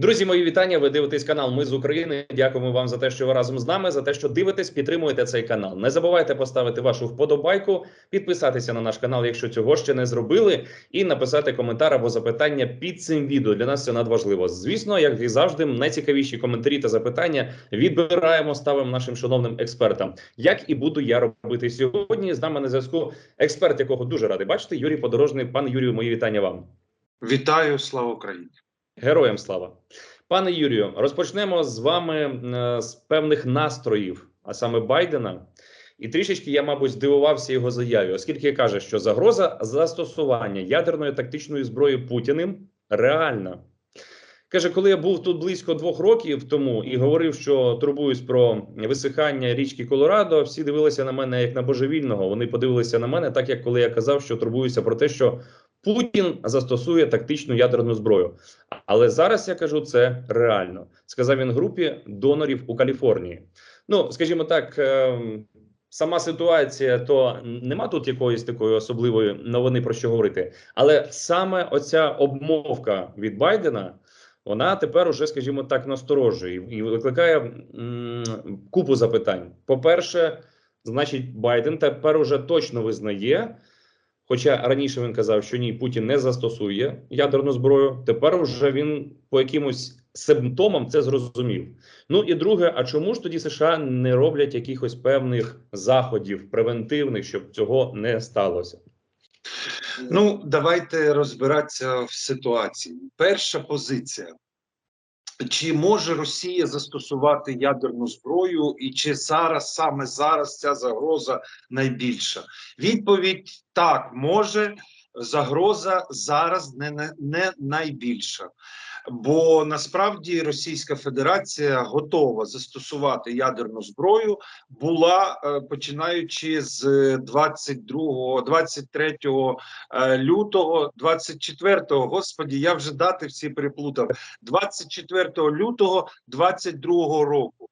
Друзі, мої вітання. Ви дивитесь канал Ми з України. Дякуємо вам за те, що ви разом з нами, за те, що дивитесь, підтримуєте цей канал. Не забувайте поставити вашу вподобайку, підписатися на наш канал, якщо цього ще не зробили, і написати коментар або запитання під цим відео. Для нас це надважливо. Звісно, як і завжди, найцікавіші коментарі та запитання відбираємо, ставимо нашим шановним експертам. Як і буду я робити сьогодні. З нами на зв'язку експерт, якого дуже радий бачити, Юрій Подорожний. Пан Юрію, мої вітання вам. Вітаю, слава Україні. Героям слава, пане Юрію. Розпочнемо з вами е, з певних настроїв, а саме Байдена. І трішечки я, мабуть, здивувався його заяві, оскільки каже, що загроза застосування ядерної тактичної зброї Путіним реальна. Каже, коли я був тут близько двох років тому і говорив, що турбуюсь про висихання річки Колорадо, всі дивилися на мене як на божевільного. Вони подивилися на мене, так як коли я казав, що турбуюся про те, що Путін застосує тактичну ядерну зброю. Але зараз я кажу це реально. Сказав він групі донорів у Каліфорнії. Ну, скажімо так, ем, сама ситуація, то нема тут якоїсь такої особливої новини про що говорити. Але саме оця обмовка від Байдена. Вона тепер уже, скажімо так, насторожує і викликає купу запитань. По-перше, значить, Байден тепер уже точно визнає, хоча раніше він казав, що ні, Путін не застосує ядерну зброю. Тепер вже він по якимось симптомам це зрозумів. Ну і друге, а чому ж тоді США не роблять якихось певних заходів превентивних, щоб цього не сталося? Ну, давайте розбиратися в ситуації. Перша позиція. Чи може Росія застосувати ядерну зброю, і чи зараз саме зараз ця загроза найбільша? Відповідь так може. Загроза зараз не, не, не найбільша, бо насправді Російська Федерація готова застосувати ядерну зброю, була е, починаючи з 22, 23 е, лютого, 24, господі, я вже дати всі переплутав. 24 лютого 22 року.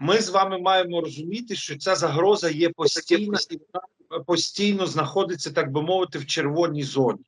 Ми з вами маємо розуміти, що ця загроза є постійна і постійно знаходиться, так би мовити, в червоній зоні.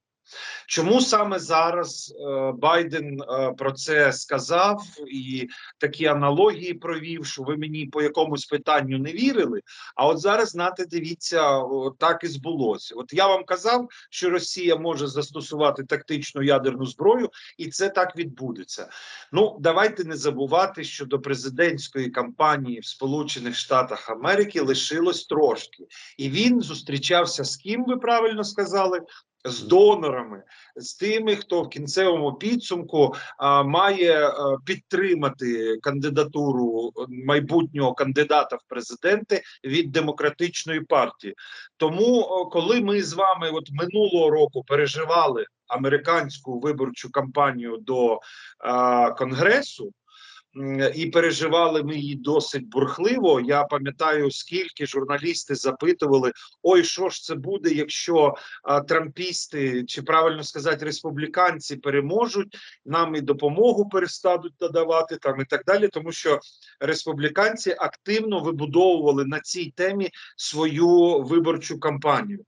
Чому саме зараз е, Байден е, про це сказав і такі аналогії провів, що ви мені по якомусь питанню не вірили? А от зараз знати, дивіться, так і збулося. От я вам казав, що Росія може застосувати тактичну ядерну зброю, і це так відбудеться. Ну давайте не забувати, що до президентської кампанії в Сполучених Штатах Америки лишилось трошки, і він зустрічався з ким ви правильно сказали з донорами, з тими, хто в кінцевому підсумку а, має а, підтримати кандидатуру майбутнього кандидата в президенти від демократичної партії. Тому, коли ми з вами от минулого року переживали американську виборчу кампанію до а, конгресу. І переживали ми її досить бурхливо. Я пам'ятаю, скільки журналісти запитували: ой, що ж це буде, якщо а, трампісти чи правильно сказати, республіканці переможуть, нам і допомогу перестануть надавати там і так далі, тому що республіканці активно вибудовували на цій темі свою виборчу кампанію.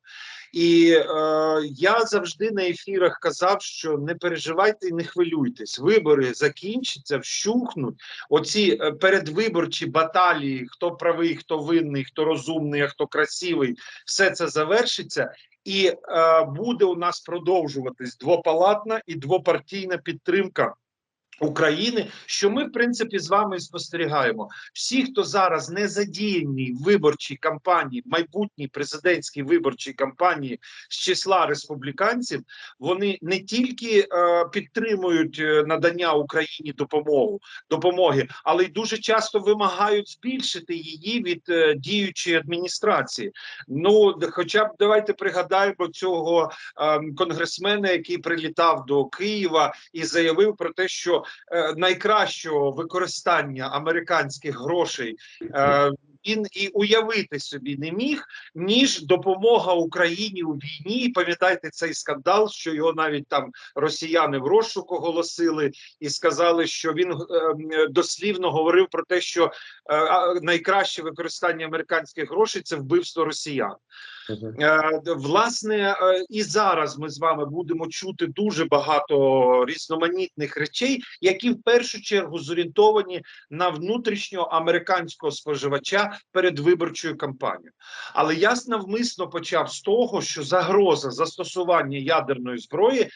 І е, я завжди на ефірах казав, що не переживайте і не хвилюйтесь. Вибори закінчаться, вщухнуть. Оці е, передвиборчі баталії, хто правий, хто винний, хто розумний, а хто красивий, все це завершиться. І е, буде у нас продовжуватись двопалатна і двопартійна підтримка України, що ми, в принципі, з вами спостерігаємо. Всі, хто зараз не задіяні в виборчій кампанії, майбутній президентській виборчій кампанії з числа республіканців, вони не тільки е, підтримують е, надання Україні допомогу допомоги, але й дуже часто вимагають збільшити її від е, діючої адміністрації. Ну, хоча б давайте пригадаємо цього е, конгресмена, який прилітав до Києва і заявив про те, що найкращого використання американських грошей е, він і уявити собі не міг, ніж допомога Україні у війні. І Пам'ятаєте цей скандал, що його навіть там росіяни в розшук оголосили і сказали, що він е, дослівно говорив про те, що е, найкраще використання американських грошей це вбивство росіян. Е, Власне, е, і зараз ми з вами будемо чути дуже багато різноманітних речей, які в першу чергу зорієнтовані на внутрішнього американського споживача перед виборчою кампанією. Але я навмисно почав з того, що загроза застосування ядерної зброї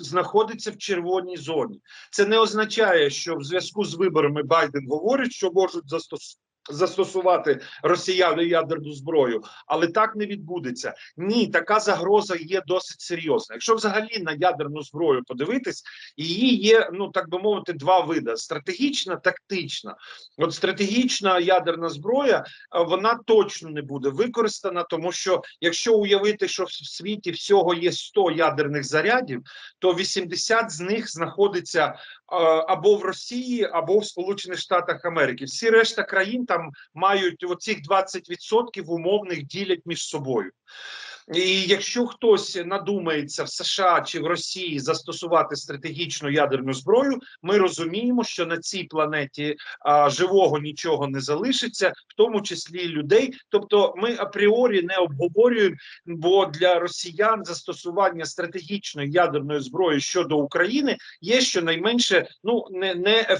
знаходиться в червоній зоні. Це не означає, що в зв'язку з виборами Байден говорить, що можуть застосувати. Застосувати росіяни ядерну зброю, але так не відбудеться. Ні, така загроза є досить серйозна. Якщо взагалі на ядерну зброю подивитись, її є, ну так би мовити, два види: стратегічна, тактична. От стратегічна ядерна зброя вона точно не буде використана, тому що якщо уявити, що в світі всього є 100 ядерних зарядів, то 80 з них знаходиться е, або в Росії, або в Сполучених Штатах Америки. Всі решта країн там мають оцих 20% умовних ділять між собою. І якщо хтось надумається в США чи в Росії застосувати стратегічну ядерну зброю, ми розуміємо, що на цій планеті а, живого нічого не залишиться, в тому числі людей. Тобто, ми апріорі не обговорюємо, бо для росіян застосування стратегічної ядерної зброї щодо України є щонайменше ну не, не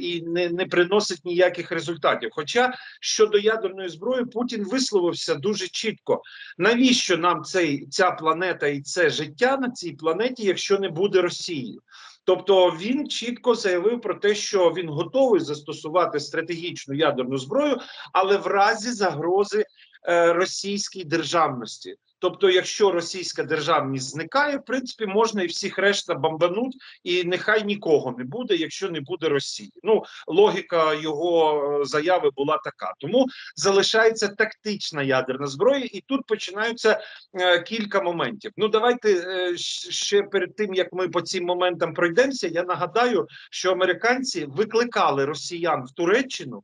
і не, не приносить ніяких результатів. Хоча щодо ядерної зброї Путін висловився дуже чітко. Навіщо нам цей ця планета і це життя на цій планеті, якщо не буде Росії? Тобто він чітко заявив про те, що він готовий застосувати стратегічну ядерну зброю, але в разі загрози е, російській державності. Тобто, якщо російська державність зникає, в принципі, можна і всіх решта бомбануть, і нехай нікого не буде, якщо не буде Росії. Ну логіка його е, заяви була така. Тому залишається тактична ядерна зброя, і тут починаються е, кілька моментів. Ну давайте е, ще перед тим як ми по цим моментам пройдемося. Я нагадаю, що американці викликали росіян в Туреччину.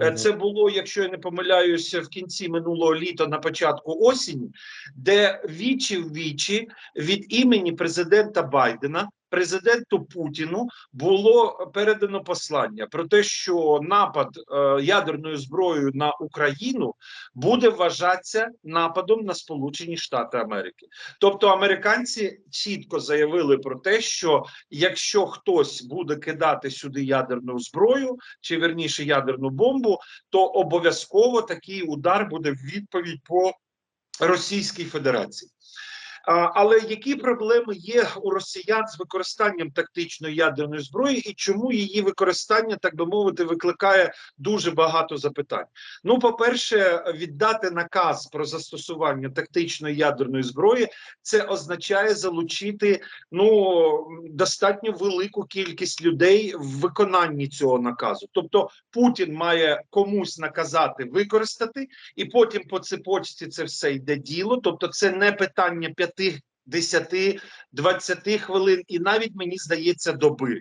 Е. Це було, якщо я не помиляюся, в кінці минулого літа, на початку осені, де вічі в вічі від імені президента Байдена. Президенту Путіну було передано послання про те, що напад е, ядерною зброєю на Україну буде вважатися нападом на Сполучені Штати Америки. Тобто американці чітко заявили про те, що якщо хтось буде кидати сюди ядерну зброю, чи верніше ядерну бомбу, то обов'язково такий удар буде в відповідь по Російській Федерації. Але які проблеми є у росіян з використанням тактичної ядерної зброї, і чому її використання, так би мовити, викликає дуже багато запитань? Ну, по-перше, віддати наказ про застосування тактичної ядерної зброї, це означає залучити ну достатньо велику кількість людей в виконанні цього наказу. Тобто Путін має комусь наказати використати, і потім по цепочці це все йде діло. Тобто, це не питання 5, 10, 20 хвилин, і навіть мені здається, доби.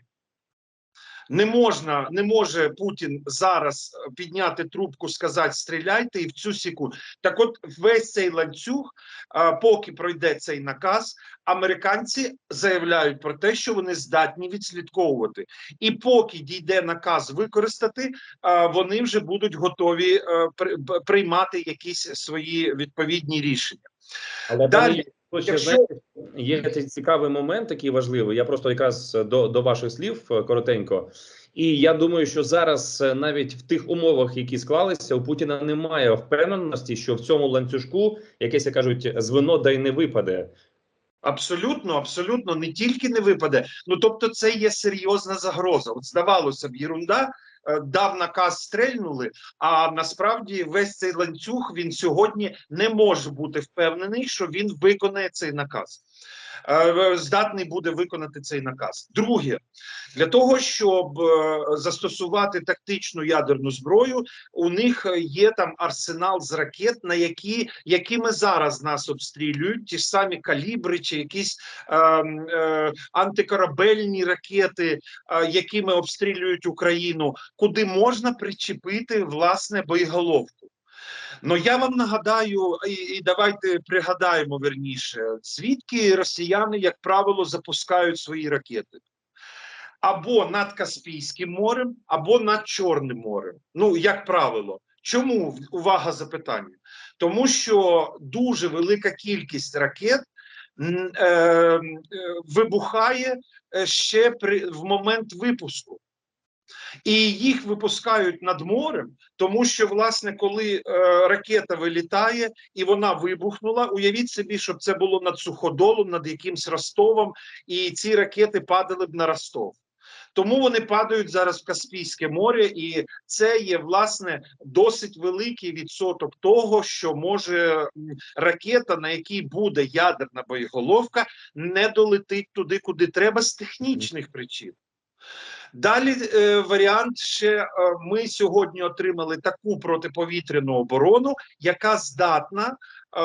Не можна, не може Путін зараз підняти трубку, сказати стріляйте, і в цю секунду. Так, от весь цей ланцюг, а, поки пройде цей наказ, американці заявляють про те, що вони здатні відслідковувати. І поки дійде наказ використати, а, вони вже будуть готові е, приймати якісь свої відповідні рішення. Але Далі, ще, якщо- знаєте, є цей цікавий момент, такий важливий. Я просто якраз до, до ваших слів е, коротенько. І я думаю, що зараз е, навіть в тих умовах, які склалися, у Путіна немає впевненості, що в цьому ланцюжку якесь як кажуть звено да й не випаде. Абсолютно, абсолютно не тільки не випаде. Ну тобто, це є серйозна загроза. От здавалося б, єрунда е, дав наказ, стрельнули. А насправді весь цей ланцюг він сьогодні не може бути впевнений, що він виконає цей наказ. Е, Здатний буде виконати цей наказ. Друге, для того, щоб е, застосувати тактичну ядерну зброю, у них є там арсенал з ракет, на які якими зараз нас обстрілюють, ті ж самі калібри, чи якісь е, е, антикорабельні ракети, е, якими обстрілюють Україну, куди можна причепити власне боєголовку. Ну я вам нагадаю, і, і давайте пригадаємо верніше, звідки росіяни, як правило, запускають свої ракети. Або над Каспійським морем, або над Чорним морем. Ну, як правило. Чому увага запитання? тому що дуже велика кількість ракет е, е, вибухає е, ще при в момент випуску. І їх випускають над морем, тому що, власне, коли е, ракета вилітає і вона вибухнула, уявіть собі, щоб це було над суходолом, над якимсь Ростовом, і ці ракети падали б на Ростов. Тому вони падають зараз в Каспійське море, і це є власне досить великий відсоток того, що може ракета, на якій буде ядерна боєголовка, не долетить туди, куди треба з технічних причин. Далі е, варіант ще е, ми сьогодні отримали таку протиповітряну оборону, яка здатна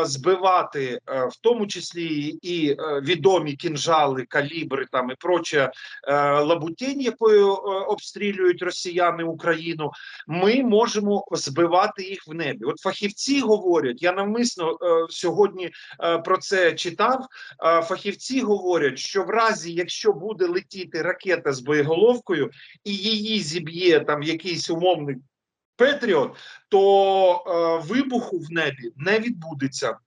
збивати, е, в тому числі і е, відомі кінжали, калібри там і проче е, лабутінь, якою е, обстрілюють росіяни Україну. Ми можемо збивати їх в небі. От фахівці говорять, я навмисно е, сьогодні е, про це читав. Е, фахівці говорять, що в разі, якщо буде летіти ракета з боєголовкою і її зіб'є там якийсь умовний Петріот, то е, вибуху в небі не відбудеться.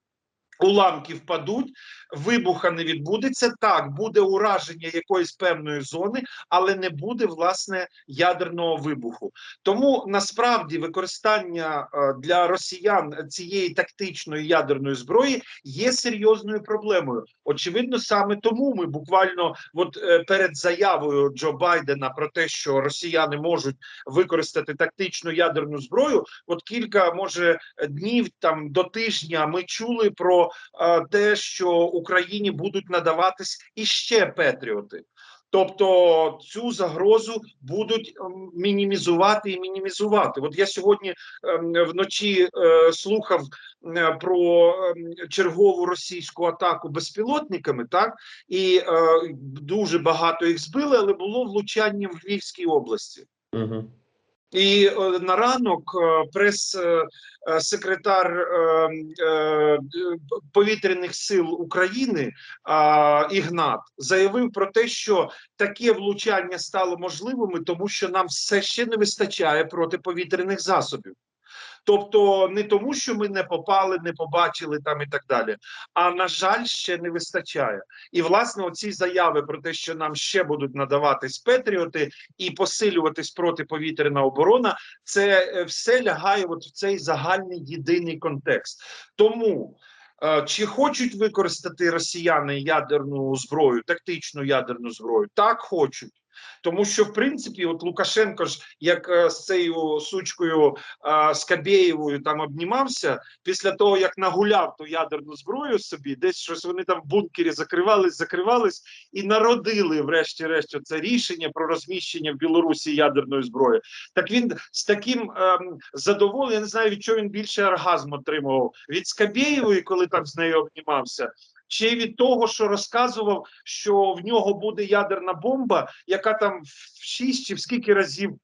Уламки впадуть, вибуха не відбудеться. Так, буде ураження якоїсь певної зони, але не буде власне ядерного вибуху. Тому насправді використання е, для росіян цієї тактичної ядерної зброї є серйозною проблемою. Очевидно, саме тому ми буквально от е, перед заявою Джо Байдена про те, що росіяни можуть використати тактичну ядерну зброю. От кілька може днів там до тижня ми чули про е, те, що Україні будуть надаватись іще петріоти. Тобто цю загрозу будуть ем, мінімізувати і мінімізувати. От я сьогодні ем, вночі е, слухав е, про ем, чергову російську атаку безпілотниками, так і е, дуже багато їх збили, але було влучання в Львівській області. Угу. І е, на ранок е, прес-секретар е, повітряних сил України Ігнат заявив про те, що таке влучання стало можливими, тому що нам все ще не вистачає протиповітряних засобів. Тобто не тому, що ми не попали, не побачили там і так далі. А на жаль, ще не вистачає. І власне оці заяви про те, що нам ще будуть надаватись петріоти і посилюватись протиповітряна оборона, це е, все лягає от в цей загальний єдиний контекст. Тому. е, Чи хочуть використати росіяни ядерну зброю, тактичну ядерну зброю? Так хочуть. Тому що, в принципі, от Лукашенко ж як е, з цією сучкою е, Скабєєвою там обнімався, після того як нагуляв ту ядерну зброю собі, десь щось вони там в бункері закривались, закривались і народили, врешті-решт, це рішення про розміщення в Білорусі ядерної зброї. Так він з таким ем, задоволенням, я не знаю, від чого він більше оргазм отримував від Скабєєвої, коли там з нею обнімався. Чи від того, що розказував, що в нього буде ядерна бомба, яка там в 6 чи в скільки разів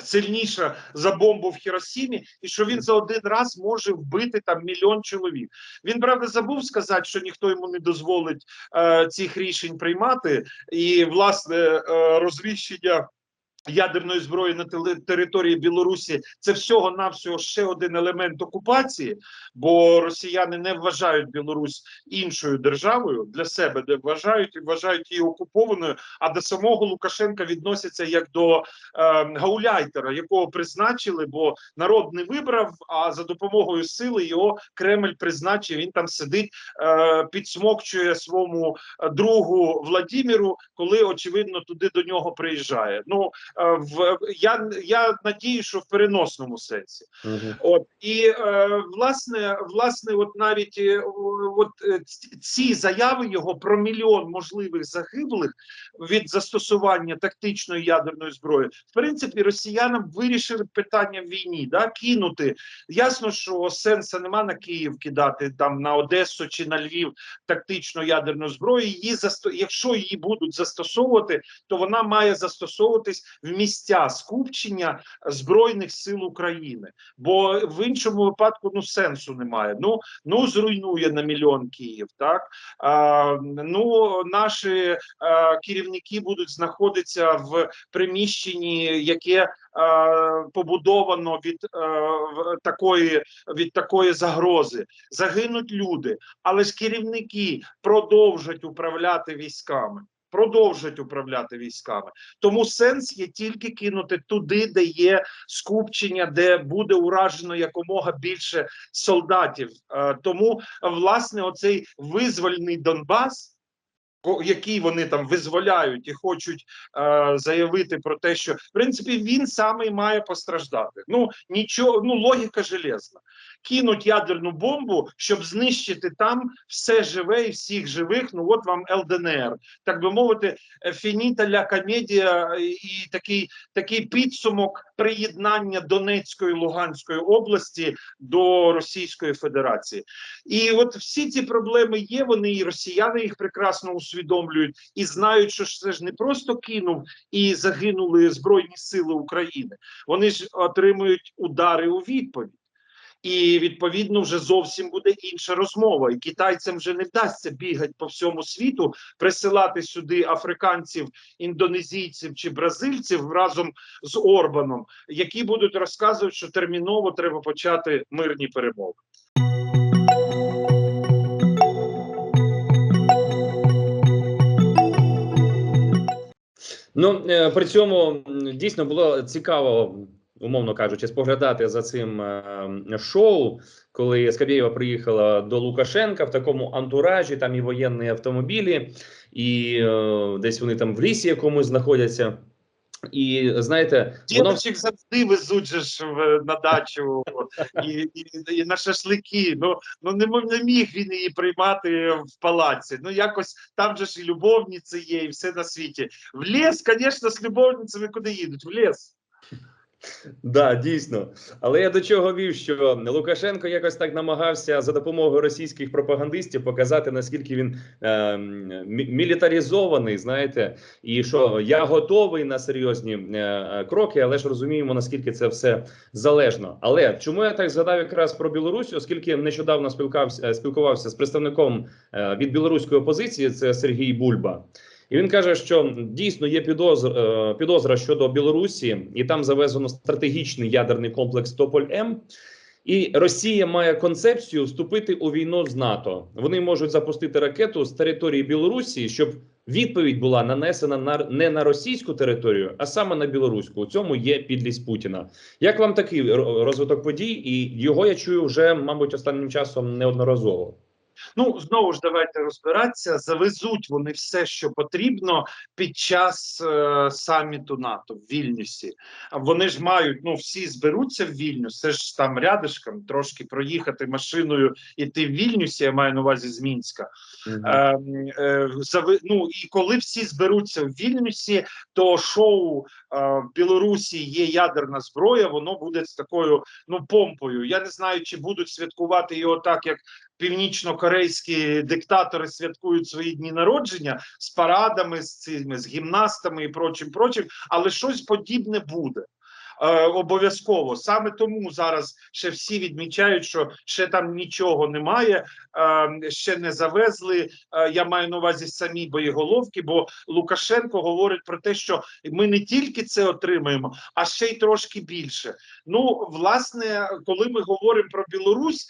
сильніша за бомбу в Хіросімі, і що він за один раз може вбити там мільйон чоловік. Він правда забув сказати, що ніхто йому не дозволить е, цих рішень приймати, і власне е, розміщення. Ядерної зброї на території Білорусі це всього навсього ще один елемент окупації, бо росіяни не вважають Білорусь іншою державою для себе, де вважають і вважають її окупованою. А до самого Лукашенка відносяться як до е, гауляйтера, якого призначили, бо народ не вибрав. А за допомогою сили його Кремль призначив. Він там сидить, е, підсмокчує своєму е, другу Владіміру, коли очевидно туди до нього приїжджає. Ну в я, я надію, що в переносному сенсі. Угу. От і е, власне, власне, от навіть е, от е, ці заяви його про мільйон можливих загиблих від застосування тактичної ядерної зброї, в принципі, росіянам вирішили питання в війні, да кинути. Ясно, що сенсу нема на Київ кидати там на Одесу чи на Львів тактичну ядерну зброю. Її засто... якщо її будуть застосовувати, то вона має застосовуватись в місця скупчення збройних сил України, бо в іншому випадку ну сенсу немає. Ну ну зруйнує на мільйон Київ. Так а, ну наші а, керівники будуть знаходитися в приміщенні, яке а, побудовано від а, такої від такої загрози. Загинуть люди, але ж керівники продовжать управляти військами. Продовжать управляти військами, тому сенс є тільки кинути туди, де є скупчення, де буде уражено якомога більше солдатів. Е, Тому власне оцей визвольний Донбас. Який вони там визволяють і хочуть е, заявити про те, що в принципі він саме має постраждати. Ну нічого, ну логіка железна. Кинуть ядерну бомбу, щоб знищити там все живе і всіх живих. Ну от вам ЛДНР, так би мовити, фініта ля комедія і такий, такий підсумок приєднання Донецької Луганської області до Російської Федерації. І от всі ці проблеми є. Вони і росіяни їх прекрасно усвідомлюють і знають, що це ж не просто кинув і загинули Збройні Сили України. Вони ж отримують удари у відповідь. І відповідно вже зовсім буде інша розмова. І китайцям вже не вдасться бігати по всьому світу, присилати сюди африканців, індонезійців чи бразильців разом з Орбаном, які будуть розказувати, що терміново треба почати мирні перемови. Ну е, при цьому дійсно було цікаво, умовно кажучи, споглядати за цим е, шоу, коли Скабєєва приїхала до Лукашенка в такому антуражі, там і воєнні автомобілі, і е, десь вони там в лісі якомусь знаходяться. І знаєте, воно Діточок завжди везуть же ж в- на дачу і, і, і на шашлики. Ну ну не, не міг він її приймати в палаці. Ну якось там же ж і любовниці є, і все на світі. В ліс, звісно, з любовницями куди їдуть? В ліс. Да, дійсно. Але я до чого вів, що Лукашенко якось так намагався за допомогою російських пропагандистів показати, наскільки він е, мілітаризований, знаєте, і що я готовий на серйозні е, кроки, але ж розуміємо, наскільки це все залежно. Але чому я так згадав якраз про Білорусь, оскільки нещодавно спілкався, е, спілкувався з представником е, від білоруської опозиції, це Сергій Бульба. І він каже, що дійсно є підозра, е, підозра щодо Білорусі, і там завезено стратегічний ядерний комплекс Тополь М. І Росія має концепцію вступити у війну з НАТО. Вони можуть запустити ракету з території Білорусі, щоб відповідь була нанесена на не на російську територію, а саме на білоруську. У цьому є підлість Путіна. Як вам такий розвиток подій? І його я чую вже, мабуть, останнім часом неодноразово. Ну знову ж давайте розбиратися. Завезуть вони все, що потрібно під час е, саміту НАТО в Вільнюсі. А Вони ж мають ну всі зберуться в Вільнюс. Це ж там рядишком трошки проїхати машиною іти в Вільнюсі. Я маю на увазі з Мінська. Е, е, зави- ну і коли всі зберуться в Вільнюсі, то шоу е, в Білорусі є ядерна зброя. Воно буде з такою ну помпою. Я не знаю, чи будуть святкувати його так, як північно-корейські диктатори святкують свої дні народження з парадами, з цими з гімнастами і прочим, прочим, але щось подібне буде. Е, обов'язково саме тому зараз ще всі відмічають, що ще там нічого немає, е, ще не завезли. Е, я маю на увазі самі боєголовки, бо Лукашенко говорить про те, що ми не тільки це отримаємо, а ще й трошки більше. Ну, власне, коли ми говоримо про Білорусь,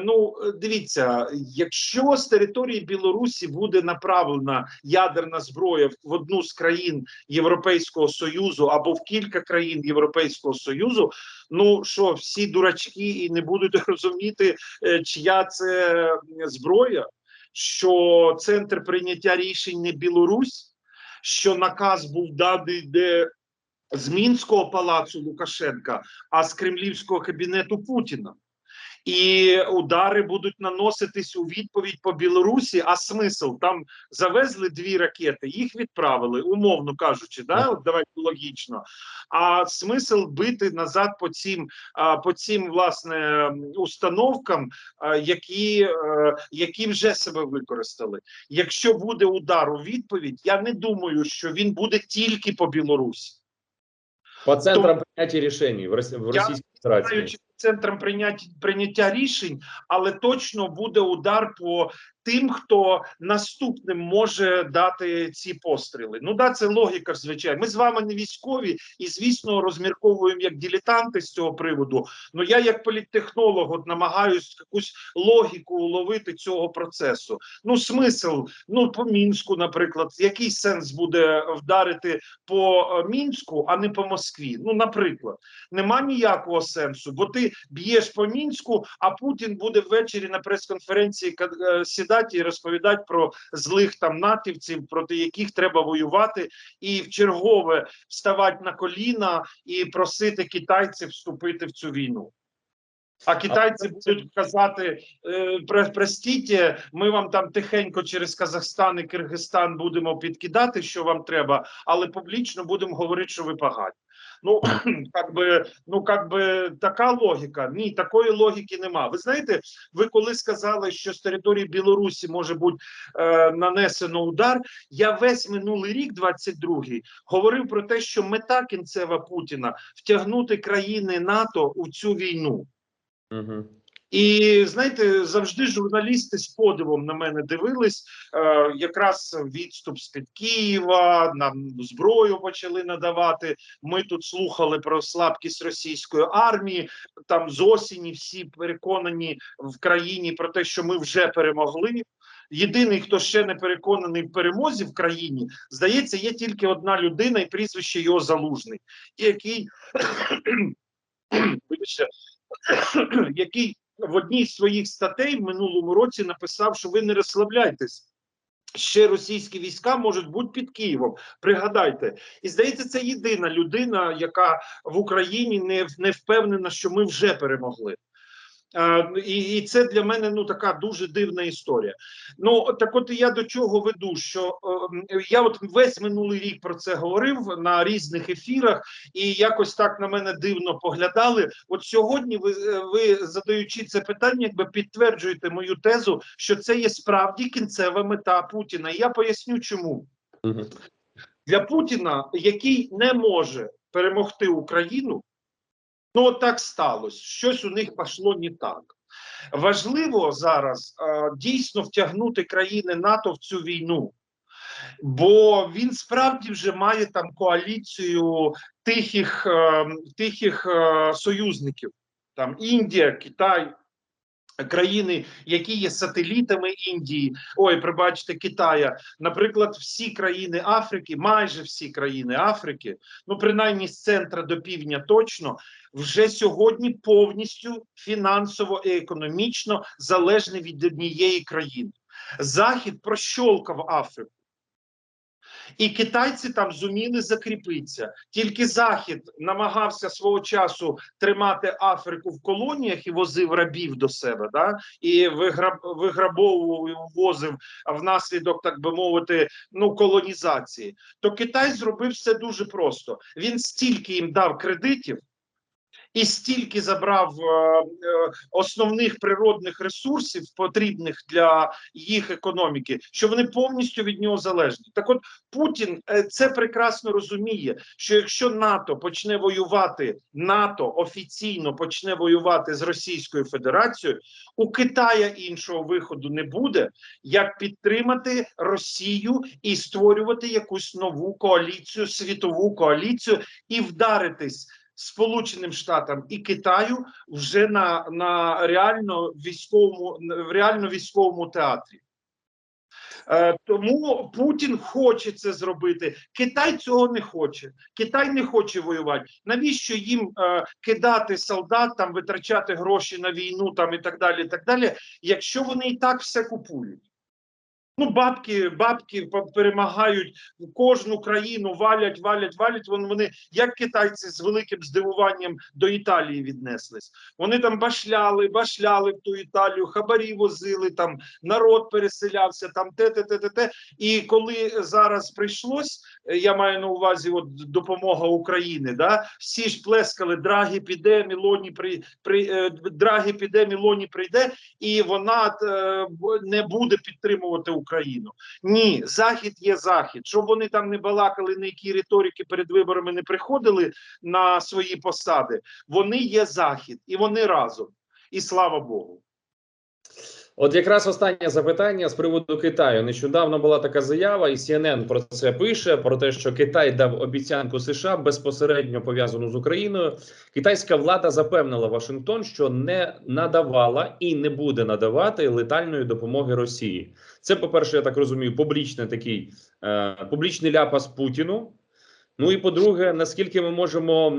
ну дивіться, якщо з території Білорусі буде направлена ядерна зброя в одну з країн Європейського союзу або в кілька країн Європейського союзу, ну що всі дурачки і не будуть розуміти, е, чия це зброя, що центр прийняття рішень не Білорусь, що наказ був даний де з Мінського палацу Лукашенка, а з кремлівського кабінету Путіна. І удари будуть наноситись у відповідь по Білорусі. А смисл там завезли дві ракети, їх відправили, умовно кажучи, да, от давайте логічно. А смисл бити назад по цим, по цим власне установкам, які, е, які вже себе використали. Якщо буде удар у відповідь, я не думаю, що він буде тільки по Білорусі. По центрам прийняття рішень в Росі- в Російській Федерації. центром прийняття прийняття рішень, але точно буде удар по тим, хто наступним може дати ці постріли. Ну да, це логіка звичайно. Ми з вами не військові, і звісно, розмірковуємо як дилетанти з цього приводу. Ну я, як політтехнолог, от намагаюсь якусь логіку уловити цього процесу. Ну, смисл, ну по мінську, наприклад, який сенс буде вдарити по е, мінську, а не по Москві? Ну, наприклад, нема ніякого сенсу, бо ти б'єш по мінську, а Путін буде ввечері на прес-конференції е, сідати і розповідати про злих там натівців, проти яких треба воювати, і в чергове вставати на коліна і просити китайців вступити в цю війну. А китайці будуть казати: е, простіть, ми вам там тихенько через Казахстан і Киргизстан будемо підкидати, що вам треба, але публічно будемо говорити, що ви погані. Ну, как би, ну, как би така логіка. Ні, такої логіки нема. Ви знаєте, ви коли сказали, що з території Білорусі може бути е, нанесено удар, я весь минулий рік, 22-й, говорив про те, що мета кінцева Путіна втягнути країни НАТО у цю війну. Угу. І знаєте, завжди журналісти з подивом на мене дивились. Е, якраз відступ з під Києва, нам зброю почали надавати. Ми тут слухали про слабкість російської армії. Там з осені всі переконані в країні про те, що ми вже перемогли. Єдиний, хто ще не переконаний в перемозі в країні, здається, є тільки одна людина, і прізвище його залужний, який який в одній з своїх статей в минулому році написав, що ви не розслабляйтесь. Ще російські війська можуть бути під Києвом. Пригадайте, і здається, це єдина людина, яка в Україні не, не впевнена, що ми вже перемогли. І, і це для мене ну така дуже дивна історія. Ну так, от я до чого веду, що я от весь минулий рік про це говорив на різних ефірах, і якось так на мене дивно поглядали. От сьогодні ви, е, ви задаючи це питання, якби підтверджуєте мою тезу, що це є справді кінцева мета Путіна. І я поясню, чому Угу. для Путіна, який не може перемогти Україну, ну от так сталося. Щось у них пішло не так. Важливо зараз е, дійсно втягнути країни НАТО в цю війну. Бо він справді вже має там коаліцію тихих, е, тихих е, союзників, там Індія, Китай, країни, які є сателітами Індії, ой, пробачте, Китая. Наприклад, всі країни Африки, майже всі країни Африки, ну принаймні з центра до півдня точно, вже сьогодні повністю фінансово і економічно залежні від однієї країни. Захід прощолкав Африку. І китайці там зуміли закріпитися. Тільки Захід намагався свого часу тримати Африку в колоніях і возив рабів до себе, да? і виграб, виграбовував і возив внаслідок, так би мовити, ну колонізації. То Китай зробив все дуже просто. Він стільки їм дав кредитів. І стільки забрав е, е, основних природних ресурсів, потрібних для їх економіки, що вони повністю від нього залежні. Так, от Путін е, це прекрасно розуміє, що якщо НАТО почне воювати, НАТО офіційно почне воювати з Російською Федерацією, у Китая іншого виходу не буде, як підтримати Росію і створювати якусь нову коаліцію, світову коаліцію і вдаритись. Сполученим Штатам і Китаю вже на, на реально військовому в реально військовому театрі. Е, тому Путін хоче це зробити. Китай цього не хоче. Китай не хоче воювати. Навіщо їм е, кидати солдат, там витрачати гроші на війну, там і так далі, і так далі, якщо вони і так все купують? Ну, бабки, бабки перемагають кожну країну, валять, валять, валять. Вони, вони як китайці з великим здивуванням до Італії віднеслись. Вони там башляли, башляли в ту Італію, хабарі возили, там народ переселявся, там те, те, те, те. І коли зараз прийшлось, е, я маю на увазі от допомога України, да, всі ж плескали, Драгі піде, Мілоні при, при е, Драгі піде, Мілоні прийде, і вона е, не буде підтримувати Україну. Україну. Ні, захід є захід. Щоб вони там не балакали, на які риторики перед виборами не приходили на свої посади. Вони є захід, і вони разом. І слава Богу. От якраз останнє запитання з приводу Китаю. Нещодавно була така заява, і CNN про це пише: про те, що Китай дав обіцянку США безпосередньо пов'язану з Україною. Китайська влада запевнила Вашингтон, що не надавала і не буде надавати летальної допомоги Росії. Це, по перше, я так розумію, публічний такий е, публічний ляпас Путіну. Ну і по-друге, наскільки ми можемо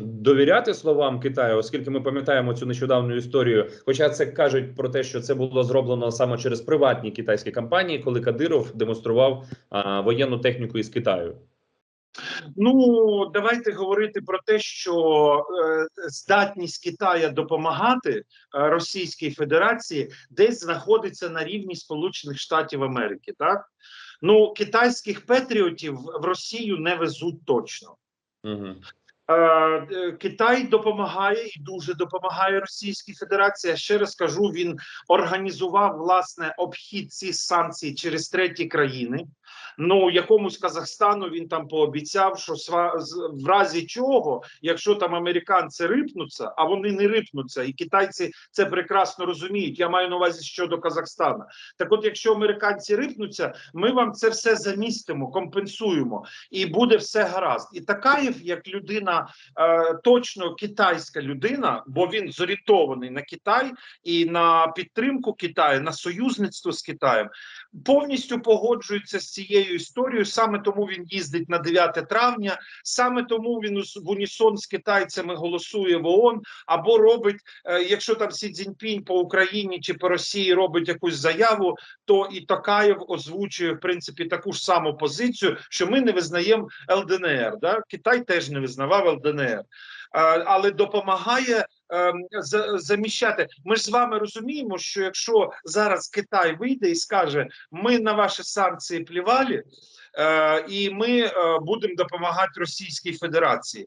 довіряти словам Китаю, оскільки ми пам'ятаємо цю нещодавню історію, хоча це кажуть про те, що це було зроблено саме через приватні китайські компанії, коли Кадиров демонстрував а, воєнну техніку із Китаю. Ну давайте говорити про те, що е, здатність Китая допомагати е, Російській Федерації десь знаходиться на рівні Сполучених Штатів Америки. Так ну китайських патріотів в Росію не везуть точно. Угу. Китай допомагає і дуже допомагає Російській Федерації. Я ще раз кажу, він організував власне обхід цих санкцій через треті країни. Ну якомусь Казахстану він там пообіцяв, що сва- в разі чого, якщо там американці рипнуться, а вони не рипнуться, і китайці це прекрасно розуміють. Я маю на увазі щодо Казахстана. Так, от, якщо американці рипнуться, ми вам це все замістимо, компенсуємо, і буде все гаразд. І Такаєв, як людина, е, точно китайська людина, бо він зорієнтований на Китай і на підтримку Китаю, на союзництво з Китаєм, повністю погоджується з цією історією. Саме тому він їздить на 9 травня, саме тому він в унісон з китайцями голосує в ООН або робить, е, якщо там Сі Цзіньпінь по Україні чи по Росії робить якусь заяву, то і Токаєв озвучує в принципі таку ж саму позицію, що ми не визнаємо ЛДНР. Да? Китай теж не визнавав ЛДНР, але допомагає. Ем, за- Заміщати, ми ж з вами розуміємо, що якщо зараз Китай вийде і скаже: ми на ваші санкції плівали, е, і ми е, будемо допомагати Російській Федерації.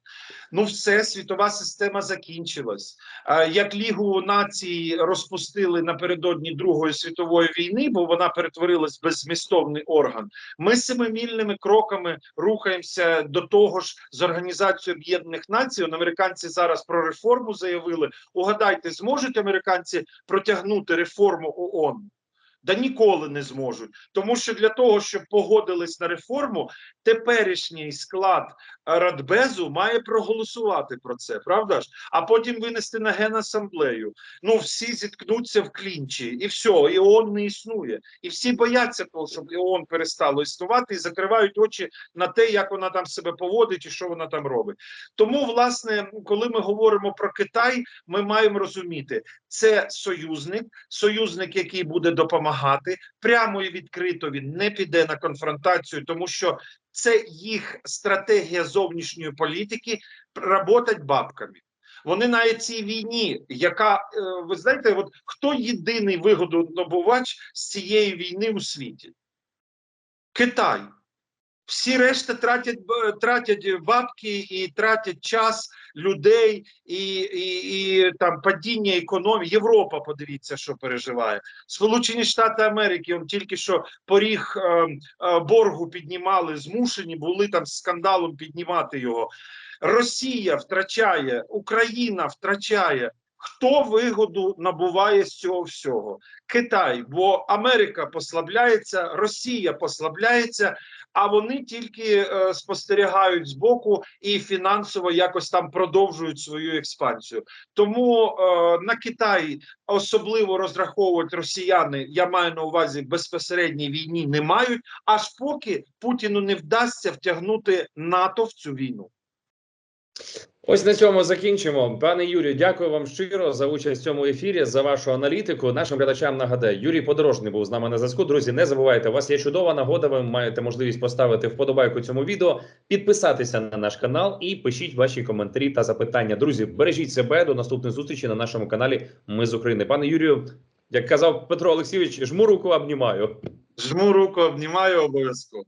Ну, все, світова система закінчилась. Е, Як Лігу націй розпустили напередодні Другої світової війни, бо вона перетворилась в беззмістовний орган. Ми семимільними кроками рухаємося до того ж з Організацією Об'єднаних Націй. Американці зараз про реформу заявили. Угадайте, зможуть американці протягнути реформу ООН? Да ніколи не зможуть, тому що для того, щоб погодились на реформу, теперішній склад Радбезу має проголосувати про це, правда ж? А потім винести на генасамблею. Ну всі зіткнуться в клінчі, і все, і ООН не існує. І всі бояться того, щоб ООН перестало існувати, і закривають очі на те, як вона там себе поводить і що вона там робить. Тому, власне, коли ми говоримо про Китай, ми маємо розуміти, це союзник, союзник, який буде допомагати прямо і відкрито. Він не піде на конфронтацію, тому що це їх стратегія зовнішньої політики работать бабками. Вони на цій війні, яка е, ви знаєте, от хто єдиний вигодонабувач з цієї війни у світі? Китай. Всі решта тратять тратять бабки і тратять час людей і, і, і там падіння економії. Європа, подивіться, що переживає. Сполучені Штати Америки, он тільки що поріг е, е, боргу піднімали, змушені були там скандалом піднімати його. Росія втрачає, Україна втрачає. Хто вигоду набуває з цього всього? Китай, бо Америка послабляється, Росія послабляється, а вони тільки е, спостерігають збоку і фінансово якось там продовжують свою експансію. Тому е, на Китай особливо розраховують росіяни. Я маю на увазі безпосередній війні не мають, аж поки Путіну не вдасться втягнути НАТО в цю війну. Ось на цьому закінчимо. Пане Юрію, дякую вам щиро за участь в цьому ефірі, за вашу аналітику. Нашим глядачам нагадаю, Юрій Подорожний був з нами на зв'язку. Друзі, не забувайте, у вас є чудова нагода. Ви маєте можливість поставити вподобайку цьому відео, підписатися на наш канал і пишіть ваші коментарі та запитання. Друзі, бережіть себе до наступної зустрічі на нашому каналі. Ми з України. Пане Юрію, як казав Петро Олексійович, жму руку, обнімаю. Жму руку, обнімаю обов'язково.